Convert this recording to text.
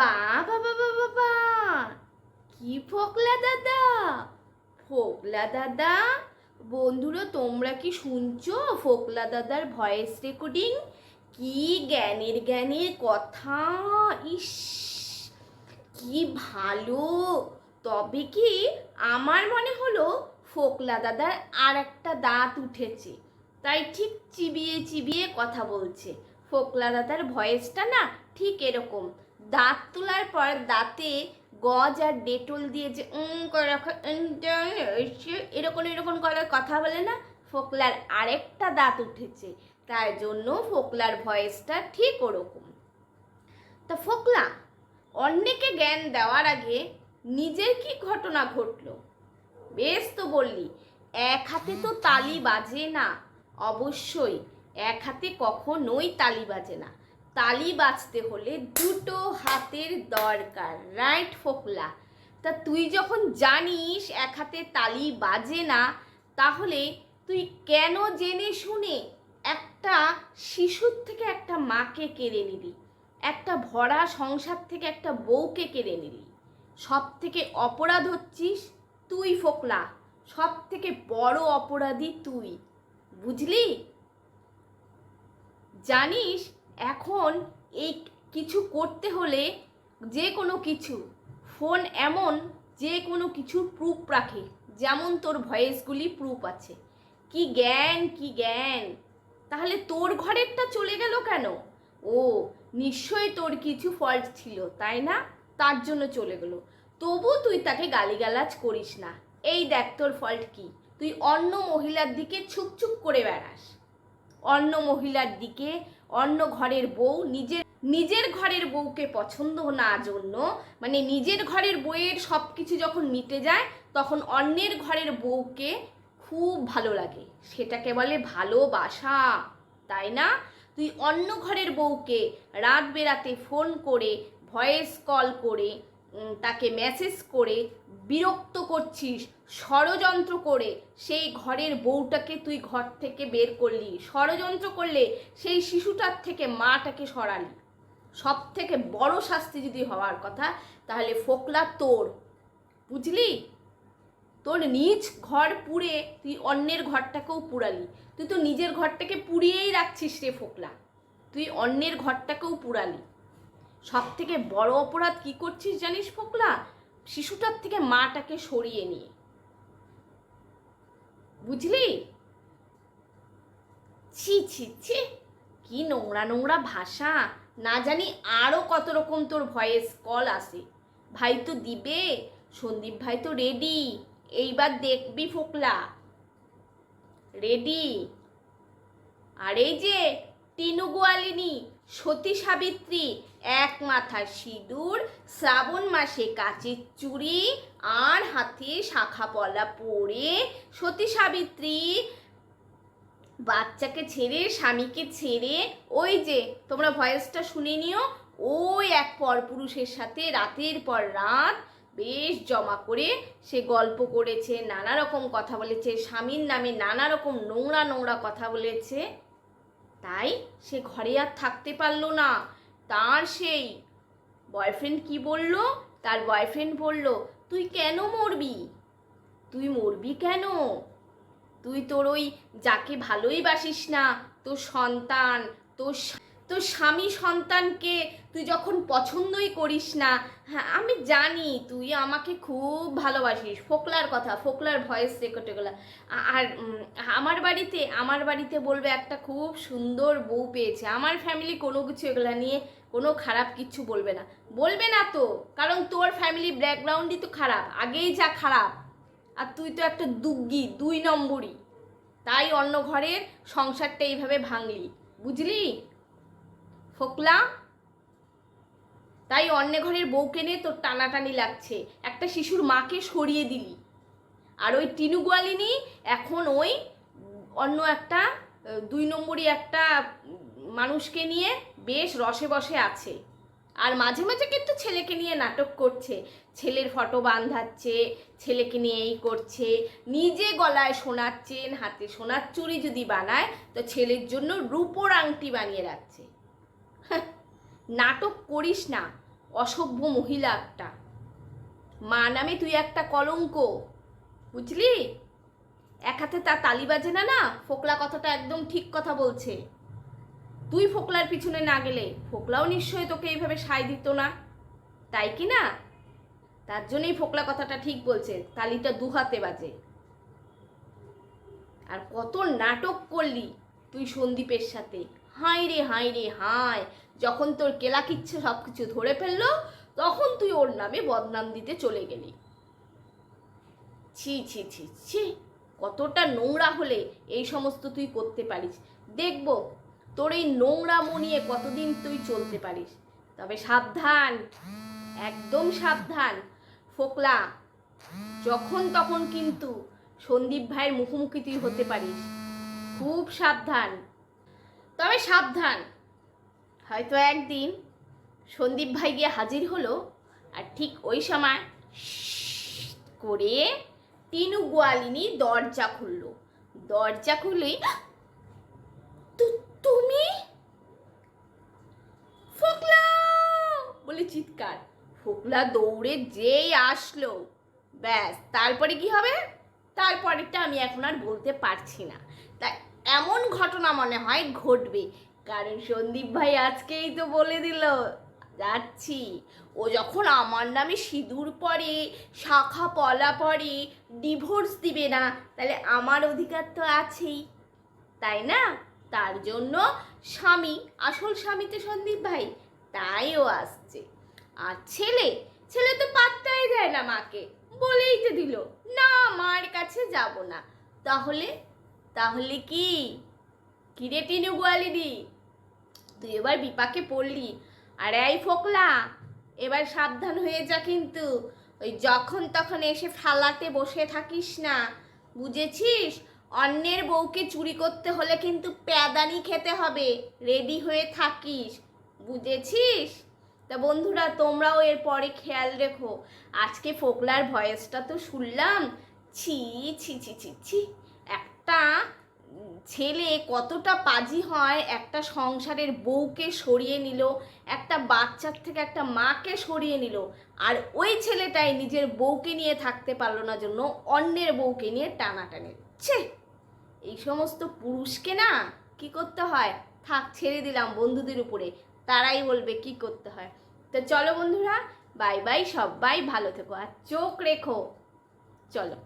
বাবা বাবা বাবা কি ফোকলা দাদা? ফোকলা দাদা, বন্ধুরা, তোমরা কি শুনছো ফোকলা দাদার ভয়েস রেকর্ডিং কি জ্ঞানের জ্ঞানের কথা? ইস, কি ভালো। তবে কি আমার মনে হলো ফোকলা দাদার আর একটা দাঁত উঠেছে, তাই ঠিক চিবিয়ে চিবিয়ে কথা বলছে। ফোকলা দাদার ভয়েসটা না ঠিক এরকম। দাঁত তোলার পর দাঁতে গজ আর ডেটল দিয়ে যে উম করে রাখা এরকম এরকম করে কথা বলে না, ফোকলার আরেকটা দাঁত উঠেছে। তার জন্য ফোকলার ভয়েসটা ঠিক ওরকম। তা ফোকলা, অন্যকে জ্ঞান দেওয়ার আগে নিজের কি ঘটনা ঘটলো? বেশ তো বললি, এক হাতে তো তালি বাজে না। অবশ্যই, এক হাতে কখনোই তালি বাজে না। তালি বাজতে হলে দুটো হাতের দরকার রাইট ফোকলা? তা তুই যখন জানিস এক হাতে তালি বাজে না, তাহলে তুই কেন জেনে শুনে একটা শিশুর থেকে একটা মাকে কেড়ে নিলি একটা ভরা সংসার থেকে একটা বউকে কেড়ে নিলি সব থেকে অপরাধ হচ্ছিস তুই, ফোকলা। সব থেকে বড় অপরাধী তুই। বুঝলি? জানিস এখন এই কিছু করতে হলে যে কোনো কিছু, ফোন এমন যে কোনো কিছু প্রুফ রাখে। যেমন তোর ভয়েসগুলি প্রুফ আছে। কি জ্ঞান কি জ্ঞান? তাহলে তোর ঘরেরটা চলে গেল কেন? ও, নিশ্চয়ই তোর কিছু ফল্ট ছিল, তাই না? তার জন্য চলে গেলো। তবু তুই তাকে গালিগালাজ করিস না। এই দেখ তোর ফল্ট কি। তুই অন্য মহিলার দিকে ছুপ করে বেড়াস। অন্য মহিলার দিকে অন্য ঘরের বউ নিজের নিজের ঘরের বউকে পছন্দ না জন্য মানে নিজের ঘরের বউয়ের সব কিছু যখন মিটে যায়, তখন অন্যের ঘরের বউকে খুব ভালো লাগে। সেটাকে বলে ভালোবাসা, তাই না? তুই অন্য ঘরের বউকে রাত বেরাতে ফোন করে ভয়েস কল করে তাকে মেসেজ করে, বিরক্ত করছিস, ষড়যন্ত্র করে, সেই ঘরের বউটাকে তুই ঘর থেকে বের করলি। ষড়যন্ত্র করলে সেই শিশুটার থেকে মাটাকে সরালি। সব থেকে বড় শাস্তি যদি হওয়ার কথা, তাহলে ফোকলা তোর। বুঝলি? তোর নিজ ঘর পুড়ে তুই অন্যের ঘরটাকেও পুড়ালি। তুই তো নিজের ঘরটাকে পুড়িয়েই রাখছিস রে ফোকলা। তুই অন্যের ঘরটাকেও পুড়ালি। সব থেকে বড় অপরাধ কি করছিস জানিস ফোকলা? শিশুটার থেকে মাটাকে সরিয়ে নিয়ে। বুঝলি? ছি ছি ছি। কি নোংরা নোংরা ভাষা। না জানি আরও কত রকম তোর ভয়েস কল আসে। ভাই তো দিবে, সন্দীপ ভাই তো রেডি এইবার দেখবি ফোকলা। রেডি আর এই যে টিনু গোয়ালিনী সতী সাবিত্রী এক মাথা সিঁদুর, শ্রাবণ মাসে কাচের চুড়ি, আর হাতে শাখা পলা পরে সতী সাবিত্রী বাচ্চাকে ছেড়ে, স্বামীকে ছেড়ে, ওই যে, তোমরা ভয়েসটা শুনে নিও, ওই এক পরপুরুষের সাথে রাতের পর রাত বেশ জমা করে সে গল্প করেছে, নানা রকম কথা বলেছে, স্বামীর নামে নানা রকম নোংরা নোংরা কথা বলেছে। তাই সে ঘরে আর থাকতে পারল না। তার সেই বয়ফ্রেন্ড কি বলল? তার বয়ফ্রেন্ড বলল, তুই কেন মরবি? তুই মরবি কেন? তুই তোর ওই যাকে ভালোই বাসিস না, তোর সন্তান, তোর তোর স্বামী সন্তানকে তুই যখন পছন্দই করিস না হ্যাঁ আমি জানি তুই আমাকে খুব ভালোবাসিস, ফোকলার কথা, ফোকলার ভয়েস রেকর্ড এগুলো। আর আমার বাড়িতে আমার বাড়িতে বলবে একটা খুব সুন্দর বউ পেয়েছে, আমার ফ্যামিলি কোনো কিছু এগুলো নিয়ে কোনো খারাপ কিচ্ছু বলবে না। বলবে না তো, কারণ তোর ফ্যামিলি ব্যাকগ্রাউন্ডই তো খারাপ, আগেই যা খারাপ। আর তুই তো একটা দুগ্গি, দুই নম্বরই, তাই অন্য ঘরের সংসারটা এইভাবে ভাঙলি, বুঝলি? ফোকলা? তাই অন্য ঘরের বউকে নিয়ে তোর টানাটানি লাগছে। একটা শিশুর মাকে সরিয়ে দিলি। আর ওই টিনু গোয়ালিনী এখন ওই অন্য একটা, দুই নম্বরই একটা মানুষকে নিয়ে বেশ রসে বসে আছে। আর মাঝে মাঝে কিন্তু ছেলেকে নিয়ে নাটক করছে। ছেলের ফটো বাঁধাচ্ছে, ছেলেকে নিয়ে এই করছে। নিজে গলায় সোনার চেন, হাতে সোনার চুড়ি যদি বানায়, তো ছেলের জন্য রূপোর আংটি বানিয়ে রাখছে। নাটক করিস না, অসভ্য মহিলা একটা। মা নামে তুই একটা কলঙ্ক, বুঝলি? এক হাতে তার তালি বাজে না না, ফোকলা কথাটা একদম ঠিক কথা বলছে। তুই ফোকলার পিছনে না গেলে, ফোকলাও নিশ্চয়ই তোকে এইভাবে সায় দিত না। তাই কি না? তার জন্যই ফোকলা কথাটা ঠিক বলছে, তালিটা দু হাতে বাজে। আর কত নাটক করলি তুই সন্দীপের সাথে। হাই রে হাই রে হাই যখন তোর কেলাকিচ্ছে সব কিছু ধরে ফেলল, তখন তুই ওর নামে বদনাম দিতে চলে গেলি। ছি ছি ছি ছি, কতটা নোংরা হলে এই সমস্ত তুই করতে পারিস। দেখব, তোর এই নোংরা মনিয়ে কতদিন তুই চলতে পারিস। তবে সাবধান, একদম সাবধান। ফোকলা, যখন তখন কিন্তু সন্দীপ ভাইয়ের মুখোমুখি তুই হতে পারিস। খুব সাবধান। তবে সাবধান। হয়তো একদিন সন্দীপ ভাই গিয়ে হাজির হলো আর ঠিক ওই সময় করে টিনু গোয়ালিনী দরজা খুললো দরজা খুলেই "তু- তুমি বলে চিৎকার ফোকলা দৌড়ে যেই আসলো ব্যাস তারপরে কি হবে তারপরেরটা আমি এখন আর বলতে পারছি না তা এমন ঘটনা মনে হয় ঘটবে। কারণ সন্দীপ ভাই আজকেই তো বলে দিল, যাচ্ছি। ও যখন আমার নামে সিঁদুর পরে, শাখা পলা পরে ডিভোর্স দিবে না, তাহলে আমার অধিকার তো আছেই। তাই না? তার জন্য স্বামী, আসল স্বামী তো সন্দীপ ভাই, তাই ও আসছে। আর ছেলে? ছেলে তো পাত্তাই দেয় না মাকে, বলেই তো দিল, না, মার কাছে যাব না। তাহলে তাহলে কি? কিরে টিনু গোয়ালিদি? তুই এবার বিপাকে পড়লি। আর এই ফোকলা, এবার সাবধান হয়ে যা কিন্তু। ওই যখন তখন এসে ফালাতে বসে থাকিস না। বুঝেছিস? অন্যের বউকে চুরি করতে হলে কিন্তু প্যাদানি খেতে হবে। রেডি হয়ে থাকিস। বুঝেছিস? তা বন্ধুরা, তোমরাও এর পরে খেয়াল রেখো। আজকে ফোকলার ভয়েসটা তো শুনলাম। ছি ছি ছি ছি ছি। একটা ছেলে কতটা পাজি হয় একটা সংসারের বউকে সরিয়ে নিল, একটা বাচ্চার থেকে একটা মাকে সরিয়ে নিল, আর ওই ছেলেটাই নিজের বউকে নিয়ে থাকতে পারল না জন্য অন্যের বউকে নিয়ে টানাটানি। ছে! এই সমস্ত পুরুষকে না কি করতে হয়? থাক, ছেড়ে দিলাম বন্ধুদের উপরে। তারাই বলবে কি করতে হয়। তো চলো বন্ধুরা, বাই বাই, সবাই ভালো থেকো আর চোখ রেখো। চলো।